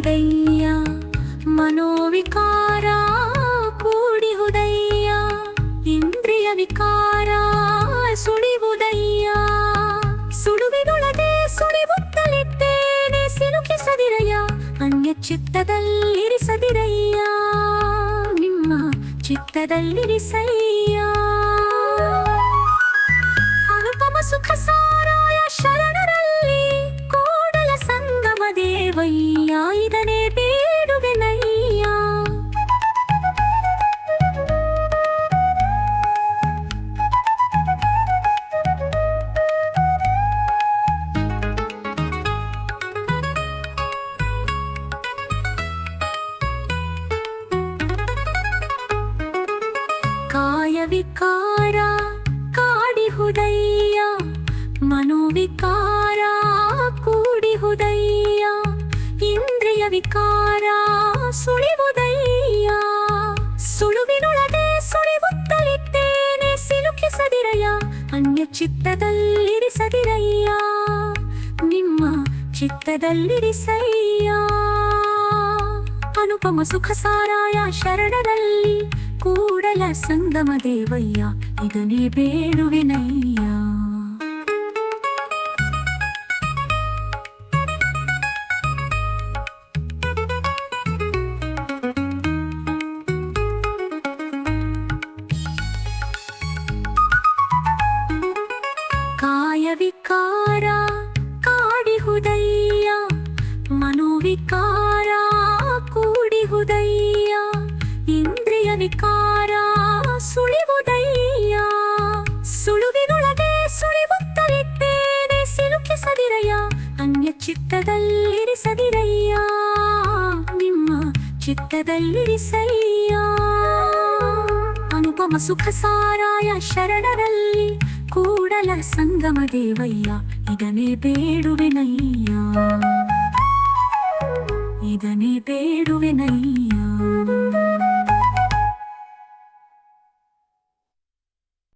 హృదయ్యా మనోవికారా కూడి హృదయ్యా ఇంద్రియ వికారా ಸುಳಿವುದಯ್ಯ ಸುಳುವಿನೊಳಗೆ ಸುಳಿವುತ್ತಲಿದ್ದೇನೆ ಸಿಲುಕಿಸದಿರಯ್ಯ ಅನ್ಯ ಚಿತ್ತದಲ್ಲಿರಿಸದಿರಯ್ಯ ನಿಮ್ಮ ಚಿತ್ತದಲ್ಲಿರಿಸಯ್ಯ ಅನುಪಮ ಸುಖ ಸಾ ಕಾಯ ವಿಕಾರ ಕಾಡಿಹುದಯ್ಯ ಮನೋವಿಕಾರ ಕೂಡಿಹುದಯ್ಯ ಇಂದ್ರಿಯ ವಿಕಾರ ಸುಳಿವುದಯ್ಯ ಸುಳುವಿನೊಳಗೆ ಸುಳಿವುತ್ತಲಿದ್ದೇನೆ ಸಿಲುಕಿಸದಿರಯ್ಯ, ಅನ್ಯ ಚಿತ್ತದಲ್ಲಿರಿಸದಿರಯ್ಯ. ನಿಮ್ಮ ಚಿತ್ತದಲ್ಲಿರಿಸಯ್ಯ. ಅನುಪಮ ಸುಖ ಸಾರಾಯ ಶರಣರಲ್ಲಿ కూడల సంగమ దేవయ్యా ఇదనే వేడువినయ్యా కాయవికారా కాడి మనోవికారా కూడి హృదయ్యా. ವಿಕಾರ ಸುಳಿವುದಯ್ಯ ಸುಳುವಿನೊಳಗೆ ಸುಳಿವುತ್ತಲಿದ್ದೇನೆ ಸಿಲುಕಿಸದಿರಯ್ಯ ಅನ್ಯ ಚಿತ್ತದಲ್ಲಿರಿಸದಿರಯ್ಯ ನಿಮ್ಮ ಚಿತ್ತದಲ್ಲಿರಿಸಯ್ಯ ಅನುಪಮ ಸುಖ ಸಾರಾಯ ಶರಣರಲ್ಲಿ ಕೂಡಲ ಸಂಗಮ ದೇವಯ್ಯ ಇದನ್ನೇ ಬೇಡುವೆನಯ್ಯ ಇದನ್ನೇ ಬೇಡುವೆನಯ್ಯ